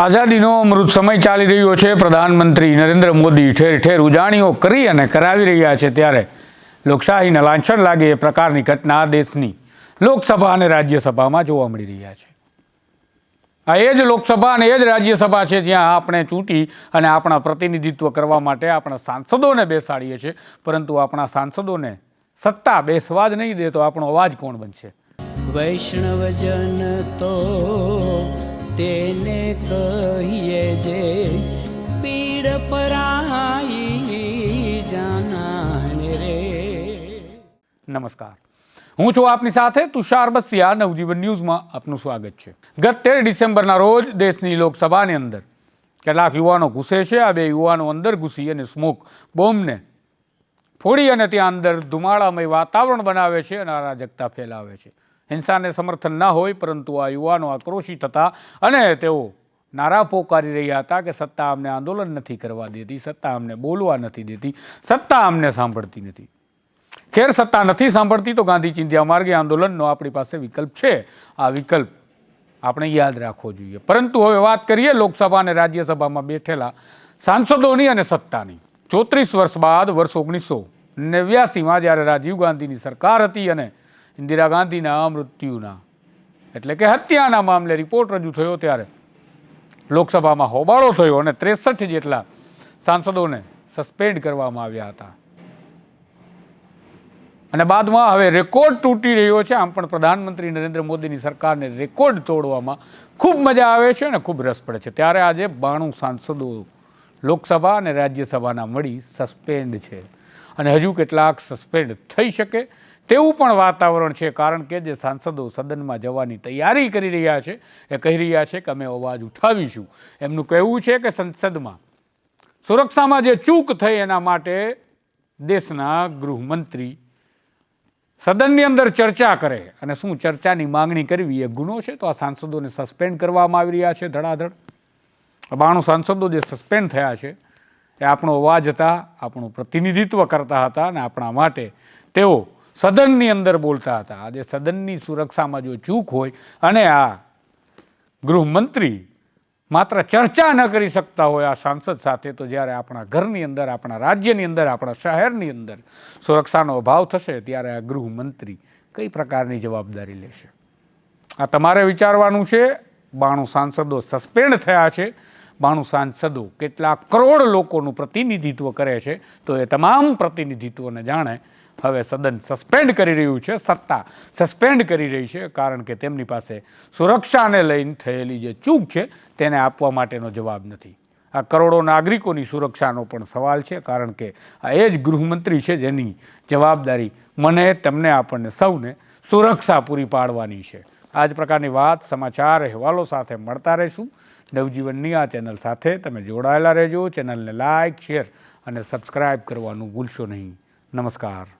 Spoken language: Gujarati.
આઝાદીનો અમૃત સમય ચાલી રહ્યો છે. પ્રધાનમંત્રી નરેન્દ્ર મોદી ઠેર ઠેર ઉજાણીઓ કરી અને કરાવી રહ્યા છે ત્યારે લોકશાહીને લાંછન લાગે એ પ્રકારની ઘટના દેશની લોકસભા અને રાજ્યસભામાં જોવા મળી રહ્યા છે. આ એ જ લોકસભા અને એ જ રાજ્યસભા છે જ્યાં આપણે ચૂંટી અને આપણા પ્રતિનિધિત્વ કરવા માટે આપણા સાંસદોને બેસાડીએ છીએ. પરંતુ આપણા સાંસદોને સત્તા બેસવા જ નહીં દે તો આપણો અવાજ કોણ બનશે? વૈષ્ણવજન તો તેને કહીએ જે પીડ પરાઈ જાનાને રે. નમસ્કાર. હું છું આપની સાથે તુષાર બસિયા. નવજીવન ન્યૂઝમાં આપનું સ્વાગત છે. ગત તેર ડિસેમ્બરના રોજ દેશની લોકસભાની અંદર કેટલાક યુવાનો ઘૂસે છે. આ બે યુવાનો અંદર ઘૂસી અને સ્મોક બોમ્બને ફોડી અને ત્યાં અંદર ધુમાડામય વાતાવરણ બનાવે છે અને અરાજકતા ફેલાવે છે. હિંસાને સમર્થન ન હોય, પરંતુ આ યુવાનો આક્રોશિત હતા અને તેઓ નારા પોકારી રહ્યા હતા કે સત્તા અમને આંદોલન નથી કરવા દેતી, સત્તા અમને બોલવા નથી દેતી, સત્તા અમને સાંભળતી નથી. ખેર સત્તા નથી સાંભળતી તો ગાંધી ચિંધ્યા માર્ગે આંદોલનનો આપણી પાસે વિકલ્પ છે. આ વિકલ્પ આપણે યાદ રાખવો જોઈએ. પરંતુ હવે વાત કરીએ લોકસભા અને રાજ્યસભામાં બેઠેલા સાંસદોની અને સત્તાની. ચોત્રીસ વર્ષ બાદ, વર્ષ ઓગણીસો નેવ્યાસીમાં જ્યારે રાજીવ ગાંધીની સરકાર હતી અને ઇન્દિરા ગાંધીના મૃત્યુના. એટલે કે હત્યાના મામલે રિપોર્ટ રજૂ થયો ત્યારે. લોકસભામાં હોબાળો થયો અને ત્રેસઠ જેટલા સાંસદોને સસ્પેન્ડ કરવામાં આવ્યા હતા. અને બાદમાં હવે રેકોર્ડ તૂટી રહ્યો છે. આમ પણ પ્રધાનમંત્રી નરેન્દ્ર મોદીની સરકારને રેકોર્ડ તોડવામાં ખૂબ મજા આવે છે અને ખૂબ રસ પડે છે. ત્યારે આજે બાણું સાંસદો લોકસભા અને રાજ્યસભાના મળી સસ્પેન્ડ છે. અને હજુ કેટલાક સસ્પેન્ડ થઈ શકે તેવું પણ વાતાવરણ છે, કારણ કે જે સાંસદો સદનમાં જવાની તૈયારી કરી રહ્યા છે, એ કહી રહ્યા છે કે અમે અવાજ ઉઠાવીશું. એમનું કહેવું છે કે સંસદમાં સુરક્ષામાં જે ચૂક થઈ એના માટે દેશના ગૃહમંત્રી સદનની અંદર ચર્ચા કરે અને શું ચર્ચાની માંગણી કરવી એ ગુનો છે, તો આ સાંસદોને સસ્પેન્ડ કરવામાં આવી રહ્યા છે ધડાધડ. બાણું સાંસદો જે સસ્પેન્ડ થયા છે, એ આપણો અવાજ હતા, આપણું પ્રતિનિધિત્વ કરતા હતા અને આપણા માટે તેઓ સદનની અંદર બોલતા હતા. આજે સદનની સુરક્ષામાં જો ચૂક હોય અને આ ગૃહમંત્રી માત્ર ચર્ચા ન કરી શકતા હોય, આ સાંસદ સાથે, તો જ્યારે આપણા ઘરની અંદર, આપણા રાજ્યની અંદર, આપણા શહેરની અંદર સુરક્ષાનો અભાવ થશે, ત્યારે આ ગૃહમંત્રી કઈ પ્રકારની જવાબદારી લેશે? આ તમારે વિચારવાનું છે, બાણું સાંસદો સસ્પેન્ડ થયા છે, બાણું સાંસદો કેટલા કરોડ લોકોનું પ્રતિનિધિત્વ કરે છે, તો એ તમામ પ્રતિનિધિત્વને જાણે હવે સદન સસ્પેન્ડ કરી રહ્યું છે, સત્તા સસ્પેન્ડ કરી રહી છે, કારણ કે તેમની પાસે સુરક્ષાને લઈને થયેલી જે ચૂક છે, તેને આપવા માટેનો જવાબ નથી. આ કરોડો નાગરિકોની સુરક્ષાનો પણ સવાલ છે, કારણ કે આ એ જ ગૃહમંત્રી છે જેની જવાબદારી મને, તમને, આપણને સૌને સુરક્ષા પૂરી પાડવાની છે. આ જ પ્રકારની વાત, સમાચાર, અહેવાલો સાથે મળતા રહીશું. નવજીવનની આ ચેનલ સાથે તમે જોડાયેલા રહેજો. ચેનલને લાઇક શેર અને સબસ્ક્રાઇબ કરવાનું ભૂલશો નહીં. નમસ્કાર.